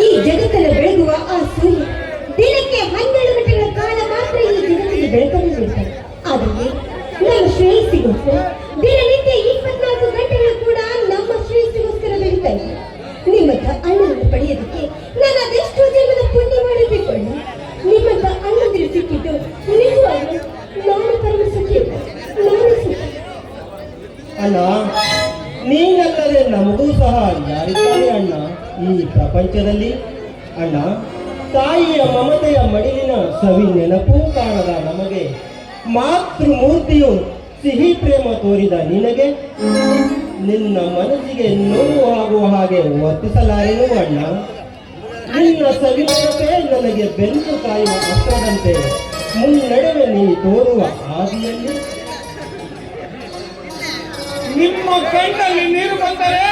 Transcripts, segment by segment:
ಈ ಜಗತ್ತನ್ನು ಬೆಳಗುವ ಆ ಸೂರ್ಯ ದಿನಕ್ಕೆ ಹನ್ನೆರಡು ಗಂಟೆಗಳ ಕಾಲ ಮಾತ್ರ ಈ ಜಗತ್ತಿಗೆ ಬೆಳಕನ್ನು ಆದರೆ ನಮ್ಮ ಶ್ರೇಯಸ್ಸಿಗೋಸ್ಕರ, ದಿನನಿತ್ಯ ಇಪ್ಪತ್ನಾಲ್ಕು ಗಂಟೆಗಳು ಕೂಡ ನಮ್ಮ ಶ್ರೇಯಸ್ಸಿಗೋಸ್ಕರ ಬೆಳೀತಾ ಇದೆ ನಿಮ್ಮಂತ ಅಣ್ಣನನ್ನು ಪಡೆಯೋದಕ್ಕೆ ನಾನು ಅದೆಷ್ಟು ಜನ್ಮದ ಪುಣ್ಯ ಮಾಡಬೇಕು ಅಣ್ಣ ನಿಮ್ಮಂತ ಅಣ್ಣಂದಿರು ಸಿಕ್ಕಿದ್ದು ನಿಜವಾಗ್ಲೂ ನಾನು ಪರಮ ಸುಖಿ ನಾನು ಸುಖಿ ಅಣ್ಣ ನೀನಲ್ಲದೆ ನಮಗೂ ಸಹ ಯಾರಿದ್ದಾರೆ ಅಣ್ಣ? ಈ ಪ್ರಪಂಚದಲ್ಲಿ? ಅಣ್ಣ, ತಾಯಿಯ ಮಮತೆಯ ಮಡಿಲಿನ ಸವಿ ನೆನಪೂ ಕಾಣದ ನಮಗೆ. ಮಾತೃಮೂರ್ತಿಯು ಸಿಹಿ ಪ್ರೇಮ ತೋರಿದ ನಿನಗೆ. ನಿನ್ನ ಮನಸ್ಸಿಗೆ ನೋವು ಆಗುವ ಹಾಗೆ ವರ್ತಿಸಲಾರೆನು ಅಣ್ಣ? ನಿನ್ನ ಸವಿ ನೆನಪೇ ನನಗೆ ಬೆನ್ನು ಕಾಯುವ ಅಸ್ತ್ರದಂತೆ. ಮುನ್ನಡೆವೆ ನೀ ತೋರುವ ಹಾದಿಯಲ್ಲಿ ನಿಮ್ಮ ಕಣ್ಣಲ್ಲಿ ನೀರು ಬಂದರೆ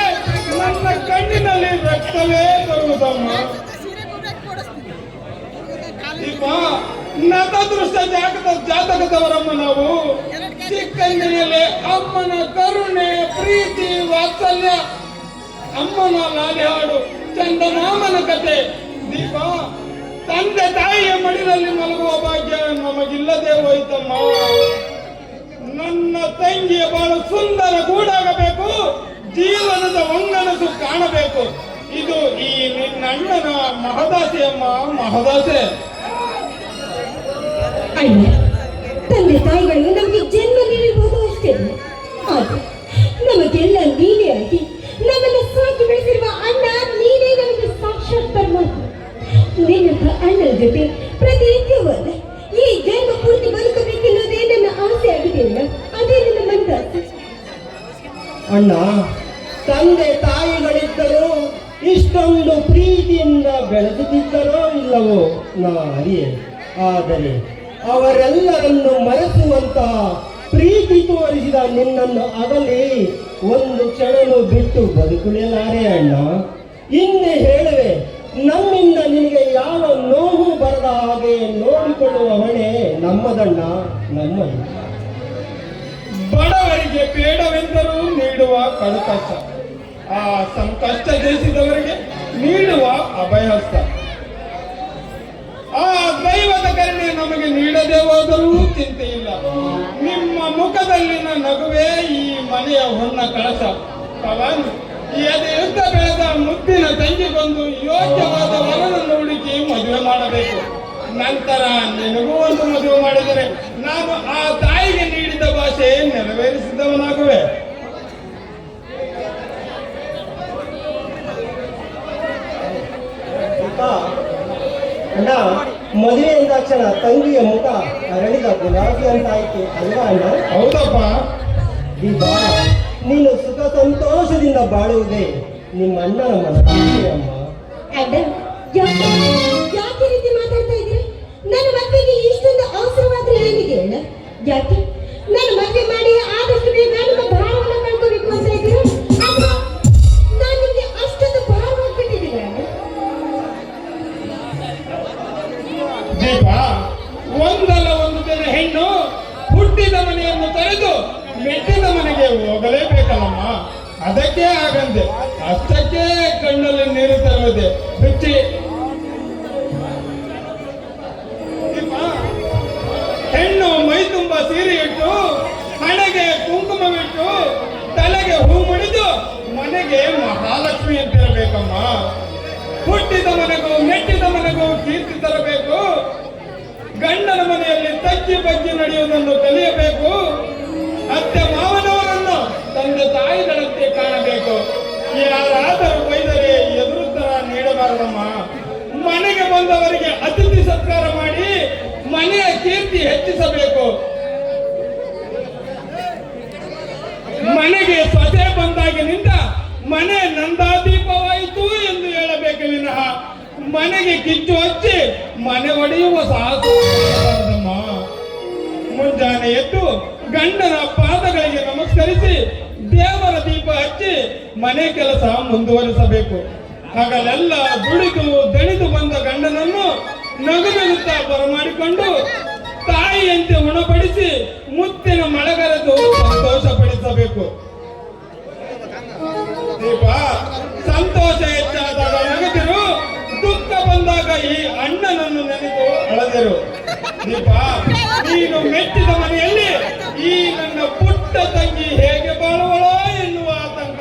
ನನ್ನ ಕಣ್ಣಿನಲ್ಲಿ ರಕ್ತವೇ ಬರುವುದಮ್ಮ. ಈಗ ನತದೃಷ್ಟ ಜಾತಕ ಜಾತಕದವರಮ್ಮ ನಾವು ಚಿಕ್ಕಂದಿನಲ್ಲಿ ಅಮ್ಮನ ಕರುಣೆ, ಪ್ರೀತಿ, ವಾತ್ಸಲ್ಯ, ಅಮ್ಮನ ಲಾಲಿ ಹಾಡು, ಚಂದನಾಮನ ಕತೆ. ದೀಪ, ತಂದೆ ತಾಯಿಯ ಮಡಿಲಲ್ಲಿ ಮಲಗುವ ಭಾಗ್ಯ ನಮಗಿಲ್ಲದೆ ಹೋಯ್ತಮ್ಮ. ನನ್ನ ತಂಗಿಯ ಬಹಳ ಸುಂದರ ಜೀವನದ ಒಂಗನಸು ಕಾಣಬೇಕು. ಇದು ಈ ನಿನ್ನ ಅಣ್ಣನ ಮಹದಾಸೆ ಅಮ್ಮ ಮಹದಾಸೆ. ಅಣ್ಣ ತಂದೆ ತಾಯಿಗಳು ನಮಗೆ ಜನ್ಮ ನೀಡಿರಬಹುದು ಅಷ್ಟೇ. ಆದ್ರೆ ನಮಗೆಲ್ಲ ನೀನೇ ಆಗಿ ನಮ್ಮನ್ನ ಸಾಕಿ ಬೆಳೆಸಿರುವ ಅಣ್ಣ ನೀನೇ ನಮಗೆ ಸಾಕ್ಷಾತ್ ಪರಮಾತ್ಮ. ನಿನ್ನಂತ ಅಣ್ಣನ ಜೊತೆ ಪ್ರತಿನಿತ್ಯವಲ್ಲ ಈ ಜನ್ಮ ಪೂರ್ತಿ ಬದುಕಬೇಕೆನ್ನುವುದೇ ನನ್ನ ಆಸೆ ಆಗಿದೆ ಅಣ್ಣ. ಅದೇ ನನ್ನ ಅಣ್ಣ ತಂದೆ ತಾಯಿಗಳಿದ್ದರೂ. ಇಷ್ಟೊಂದು ಪ್ರೀತಿಯಿಂದ ಬೆಳೆದುತ್ತಿದ್ದರೋ ಇಲ್ಲವೋ ನಾ ಆದರೆ ಅವರೆಲ್ಲರನ್ನು ಮರೆಸುವಂತಹ ಪ್ರೀತಿ ತೋರಿಸಿದ ನಿನ್ನನ್ನು ಅಗಲಿ ಒಂದು ಕ್ಷಣನು ಬಿಟ್ಟು ಬದುಕುಳಿಯಲಾರೆ ಅಣ್ಣ. ಹಿಂದೆ ಹೇಳುವೆ, ನಮ್ಮಿಂದ ನಿನಗೆ ಯಾವ ನೋವು ಬರದ ಹಾಗೆ ನೋಡಿಕೊಳ್ಳುವ ಹೊಣೆ ನಮ್ಮದಣ್ಣ, ನಮ್ಮದು. ಬಡವರಿಗೆ ಪೇಡವೆಂದರೂ ನೀಡುವ ಕಡುಕಷ್ಟ ಆ ಸಂಕಷ್ಟ ಜಯಿಸಿದವರಿಗೆ ನೀಡುವ ಅಭಯಹಸ್ತ. ಆ ದೈವದ ಕರುಣೆ ನಮಗೆ ನೀಡದೆ ಹೋದರೂ ಚಿಂತೆ ಇಲ್ಲ ನಿಮ್ಮ ಮುಖದಲ್ಲಿನ ನಗುವೇ ಈ ಮನೆಯ ಹೊನ್ನ ಕಳಸ. ಪವನ್ ಎದೆಯುದ್ದ ಬೆಳೆದ ಮುದ್ದಿನ ತಂಗಿಗೊಂದು ಯೋಗ್ಯವಾದ ವರನನ್ನು ಹುಡುಕಿ ಮದುವೆ ಮಾಡಬೇಕು. ನಂತರ ನಿನಗೂ ಒಂದು ಮದುವೆ ಮಾಡಿದರೆ ನಾನು ಆ ತಾಯಿಗೆ ನೀಡಿದ ಭಾಷೆ ನೆರವೇರಿಸಿದವನಾಗುವೆ. ಅಣ್ಣ ಮದುವೆ ಅಂದಾಕ್ಷಣ ತಂಗಿಯ ಮುಖ ಅರಳಿದ ಗುಲಾಬಿ ಅಂತಾಯ್ತು ಅಲ್ವಾ ಅಣ್ಣ? ಹೌದಪ್ಪ. ದೀಪಾ ನೀನು ಸುಖ ಸಂತೋಷದಿಂದ ಬಾಳುವುದೇ ನಿಮ್ಮ ಅಣ್ಣನ ಮನಸ್ಸಿಗೆ ಅಮ್ಮ ಯಾಕೆ ರೀತಿ ಮಾತಾಡ್ತಾ ಮನೆಗೆ ಮಹಾಲಕ್ಷ್ಮಿ ಅಂತಿರಬೇಕಮ್ಮ. ಹುಟ್ಟಿದ ಮನೆಗೂ ಮೆಟ್ಟಿದ ಮನೆಗೂ, ಕೀರ್ತಿ ತರಬೇಕು. ಗಂಡನ ಮನೆಯಲ್ಲಿ ತಜ್ಜಿ ಬಜ್ಜಿ ನಡೆಯುವುದನ್ನು ಕಲಿಯಬೇಕು. ಅತ್ತೆ ಮಾವನವರನ್ನು ತಂದೆ ತಾಯಿಗಳಂತೆ ಕಾಣಬೇಕು. ಯಾರಾದರೂ ಬೈದರೆ ಎದುರುತ್ತರ ನೀಡಬಾರದಮ್ಮ. ಮನೆಗೆ ಬಂದವರಿಗೆ ಅತಿಥಿ ಸತ್ಕಾರ ಮಾಡಿ ಮನೆಯ ಕೀರ್ತಿ ಹೆಚ್ಚಿಸಬೇಕು. ಮನೆಗೆ ಸೊಸೆ ಬಂದಾಗಿನಿಂದ ಮನೆ ನಂದಾದೀಪವಾಯಿತು ಎಂದು ಹೇಳಬೇಕು ವಿನಃ. ಮನೆಗೆ ಕಿಚ್ಚು ಹಚ್ಚಿ ಮನೆ ಒಡೆಯುವ ಸಾಧು. ಮುಂಜಾನೆ ಎದ್ದು ಗಂಡನ ಪಾದಗಳಿಗೆ ನಮಸ್ಕರಿಸಿ ದೇವರ ದೀಪ ಹಚ್ಚಿ ಮನೆ ಕೆಲಸ ಮುಂದುವರಿಸಬೇಕು. ಹಾಗಲೆಲ್ಲ ದುಡಿದು ದಣಿದು ಬಂದ ಗಂಡನನ್ನು ನಗು ನಗುತ್ತಾ ಬರಮಾಡಿಕೊಂಡು ತಾಯಿಯಂತೆ ಉಣಪಡಿಸಿ ಮುತ್ತಿನ ಮಳೆಗರೆದು ಸಂತೋಷಪಡಿಸಬೇಕು. ದೀಪ ಸಂತೋಷ ಹೆಚ್ಚಾದಾಗ ನಗದಿರು ದುಃಖ ಬಂದಾಗ ಈ ಅಣ್ಣನನ್ನು ನೆನೆದು ಅಳದಿರು. ದೀಪ, ನೀನು ಮೆಚ್ಚಿದ ಮನೆಯಲ್ಲಿ ಈ ನನ್ನ ಪುಟ್ಟ ತಂಗಿ ಹೇಗೆ ಬಾಳುವಳೋ ಎನ್ನುವ ಆತಂಕ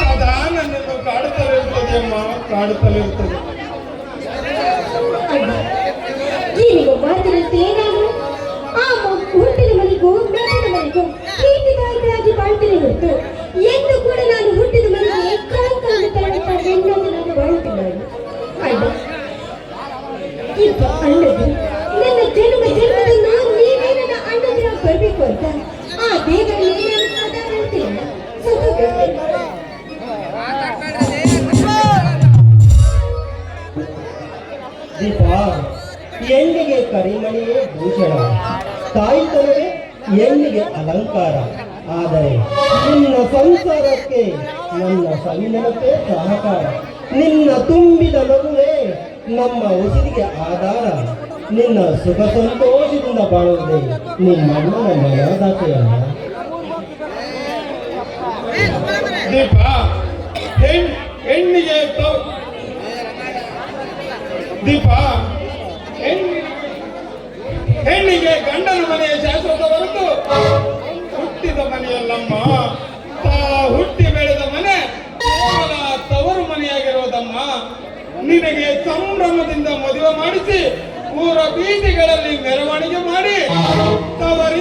ಸದಾ ನನ್ನನ್ನು ಕಾಡುತ್ತಲಿರುತ್ತದೆ ಅಮ್ಮ ಕಾಡುತ್ತಲಿರುತ್ತದೆ ಮನೆಗೂ ಮನೆಗೂ ಹೊರತು ಎಂದು ಇಂಥ ಅಣ್ಣದು ನನ್ನ ಜನ್ಮ ಜನ್ಮದಿಂದ ನೀವೇ ನನ್ನ ಅಣ್ಣದಿರ ಬರಬೇಕು ಅಂತ ಆ ದೇವರಲ್ಲಿ ನಾನು ಕರಿಮಣಿಯೇ ಭೂಷಣ? ತಾಯಿತನವೇ ಹೆಣ್ಣಿಗೆ ಅಲಂಕಾರ? ಆದರೆ ನಿನ್ನ ಸಂಸಾರಕ್ಕೆ ನನ್ನ ಸಂಯಮಕ್ಕೆ ಸಹಕಾರ. ನಿನ್ನ ತುಂಬಿದ ನಮ್ಮ ಉಸಿರಿಗೆ ಆಧಾರ. ನಿನ್ನ ಸುಖ ಸಂತೋಷದಿಂದ ಬಾಳುವುದೇ ನಿಮ್ಮಣ್ಣನ ಮನದಾಸೆಯಲ್ಲ ದೀಪ, ಹೆಣ್, ಹೆಣ್ಣಿಗೆ ದೀಪ, ಹೆಣ್- ಹೆಣ್ಣಿಗೆ ಗಂಡನ ಮನೆಯ ಶಾಶ್ವತ ಹೊರತು ಹುಟ್ಟಿದ ಮನೆಯಲ್ಲಮ್ಮ ನಿನಗೆ ಸಂಭ್ರಮದಿಂದ ಮದುವೆ ಮಾಡಿಸಿ ಊರ ಬೀದಿಗಳಲ್ಲಿ ಮೆರವಣಿಗೆ ಮಾಡಿ ತವರಿಂದ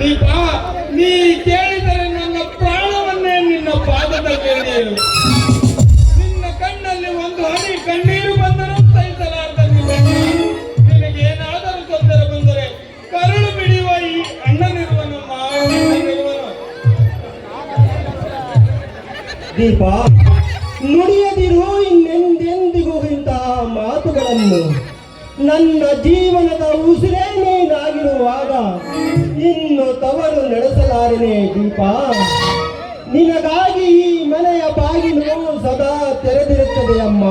ದೀಪ ನೀ ಕೇಳಿದರೆ ನನ್ನ ಪ್ರಾಣವನ್ನೇ ನಿನ್ನ ಪಾದದ ಎಳೆಯಲು. ನಿನ್ನ ಕಣ್ಣಲ್ಲಿ ಒಂದು ಹನಿ ಕಣ್ಣೀರು ಬಂದರೂ ಸಹಿಸಲಾರ್ದ ನಿನಗೆ ಏನಾದರೂ ತೊಂದರೆ ಬಂದರೆ ಕರುಳು ಬಿಡಿಯುವ ಈ ಅಣ್ಣನಿರುವನು ದೀಪ, ನುಡಿಯದಿರೋ ಇನ್ನೆಂದೆಂದಿಗೂ ಇಂತಹ ಮಾತುಗಳನ್ನು. ನನ್ನ ಜೀವನದ ಉಸಿರೇ ನೀನಾಗಿರುವಾಗ ಇನ್ನು ತವರು ನಡೆಸಲಾರನೆ ದೀಪ. ನಿನಗಾಗಿ ಈ ಮನೆಯ ಬಾಗಿಲು ಸದಾ ತೆರೆದಿರುತ್ತದೆ ಅಮ್ಮ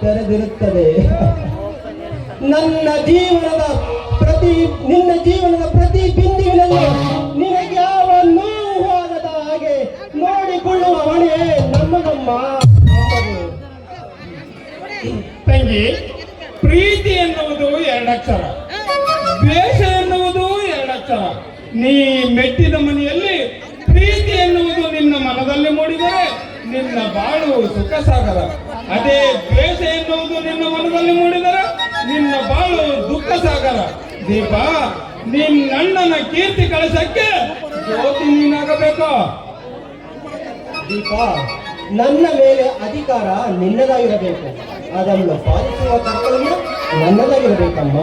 ತೆರೆದಿರುತ್ತದೆ ನನ್ನ ಜೀವನದ ಪ್ರತಿ, ನಿನ್ನ ಜೀವನದ ಪ್ರತಿ ಬಿಂದುವಿನಲ್ಲಿ ನಿನಗೆ ಯಾವ ನೋವಾಗದ ಹಾಗೆ ನೋಡಿಕೊಳ್ಳುವ ಮನೆ ನಮ್ಮದಮ್ಮ. ತಂಗಿ, ಪ್ರೀತಿ ಎನ್ನುವುದು ಎರಡಕ್ಷರ. ದ್ವೇಷ ನೀ ಮೆಟ್ಟಿದ ಮನೆಯಲ್ಲಿ ಪ್ರೀತಿ ಎನ್ನುವುದು ನಿನ್ನ ಮನದಲ್ಲಿ ಮೂಡಿದರೆ ನಿನ್ನ ಬಾಳು ಸುಖ ಸಾಗರ ಅದೇ ದ್ವೇಷ ಎನ್ನುವುದು ನಿನ್ನ ಮನದಲ್ಲಿ ಮೂಡಿದರೆ ನಿನ್ನ ಬಾಳು ದುಃಖ ಸಾಗರ ದೀಪ ನಿನ್ನಣ್ಣನ ಕೀರ್ತಿ ಕಳಸಕ್ಕೆ ಜ್ಯೋತಿ ನೀನಾಗಬೇಕು? ದೀಪ, ನನ್ನ ಮೇಲೆ ಅಧಿಕಾರ ನಿನ್ನದಾಗಿರಬೇಕು. ಅದನ್ನು ಪಾಲಿಸುವ ಕರ್ತವ್ಯ ನನ್ನದಾಗಿರಬೇಕಮ್ಮ.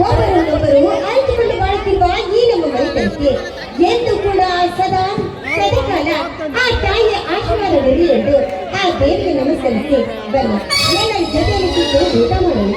ಒಬ್ಬರನ್ನೊಬ್ಬರು ಅರಿತುಕೊಂಡು ಬಾಳುತ್ತಿರುವ ಈ ನಮ್ಮ ಮನೆತನಕ್ಕೆ ಎಂದು ಕೂಡ ಸದಾ ಸದಾಕಾಲ ಆ ತಾಯಿಯ ಆಶೀರ್ವಾದವಿರಲಿ ಎಂದು ಆ ದೇವಿಗೆ ನಮಸ್ಕರಿಸಿ ಬನ್ನಿ ಎಲ್ಲ ಜೊತೆಯಲ್ಲಿ ಕೂತು ಊಟ ಮಾಡೋಣ